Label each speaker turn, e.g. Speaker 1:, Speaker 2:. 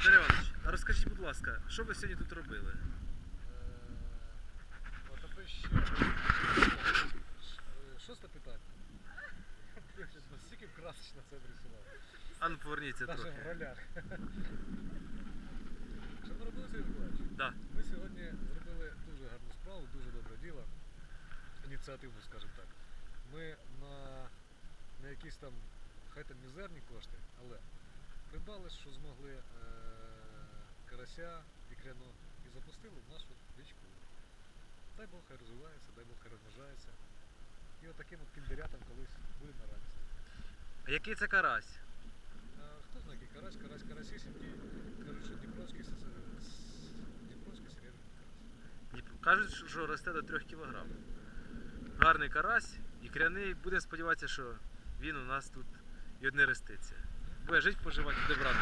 Speaker 1: Віталій Іванович, а розкажіть, будь ласка, що ви сьогодні тут робили?
Speaker 2: От аби ще е, шосте питання. Настільки красочно це обрисував.
Speaker 1: А ну поверніться
Speaker 2: Навіть
Speaker 1: трохи.
Speaker 2: в ролях. Що ми робили Сергій Миколаївич?
Speaker 1: Да.
Speaker 2: Ми сьогодні зробили дуже гарну справу, дуже добре діло. Ініціативну, скажімо так. Ми на, на якісь там, хай там мізерні кошти, але придбали, що змогли е- карася ікряно і запустили в нашу річку. Дай Бог хай розвивається, дай Бог хай розмножається. І отаким от кіндерятам колись буде на радість.
Speaker 1: А який це карась?
Speaker 2: А, хто знає, який карась, карась карасісінький, кажуть, що Дніпровський, Дніпровський серебряний карась.
Speaker 1: Кажуть, що росте до 3 кг. Гарний карась, ікряний. Будемо сподіватися, що він у нас тут і одне роститься. Буде жити, поживати, добра.